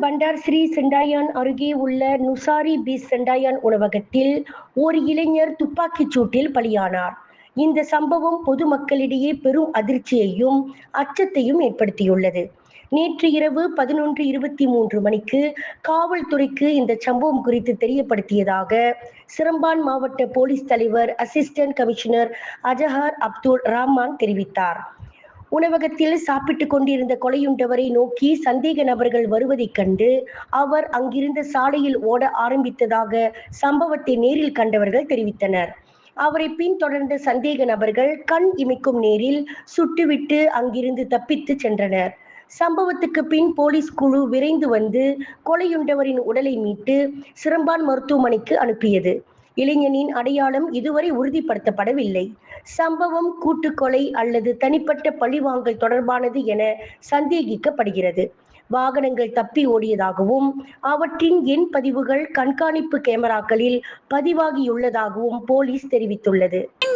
பண்டார் ஸ்ரீ செண்டாயான் அருகே உள்ள நுசாரி பி செண்டாயான் உணவகத்தில் ஒரு இளைஞர் துப்பாக்கிச் சூட்டில் பலியானார். இந்த சம்பவம் பொதுமக்களிடையே பெரும் அதிர்ச்சியையும் அச்சத்தையும் ஏற்படுத்தியுள்ளது. நேற்று இரவு பதினொன்று இருபத்தி மூன்று மணிக்கு காவல்துறைக்கு இந்த சம்பவம் குறித்து தெரியப்படுத்தியதாக சிரம்பான் மாவட்ட போலீஸ் தலைவர் assistant commissioner Azhar Abdul Rahman தெரிவித்தார். உணவகத்தில் சாப்பிட்டுக் கொண்டிருந்த கொலையுண்டவரை நோக்கி சந்தேக நபர்கள் வருவதைக் கண்டு அவர் அங்கிருந்த சாலையில் ஓட ஆரம்பித்ததாக சம்பவத்தை நேரில் கண்டவர்கள் தெரிவித்தனர். அவரை பின்தொடர்ந்த சந்தேக நபர்கள் கண் இமைக்கும் நேரில் சுட்டுவிட்டு அங்கிருந்து தப்பித்து சென்றனர். சம்பவத்துக்கு பின் போலீஸ் குழு விரைந்து வந்து கொலையுண்டவரின் உடலை மீட்டு சிரம்பான் மருத்துவமனைக்கு அனுப்பியது. இளைஞனின் அடையாளம் இதுவரை உறுதிப்படுத்தப்படவில்லை. சம்பவம் கூட்டுக்கொலை அல்லது தனிப்பட்ட பழிவாங்கல் தொடர்பானது என சந்தேகிக்கப்படுகிறது. வாகனங்கள் தப்பி ஓடியதாகவும் அவற்றின் எண் பதிவுகள் கண்காணிப்பு கேமராக்களில் பதிவாகியுள்ளதாகவும் போலீஸ் தெரிவித்துள்ளது.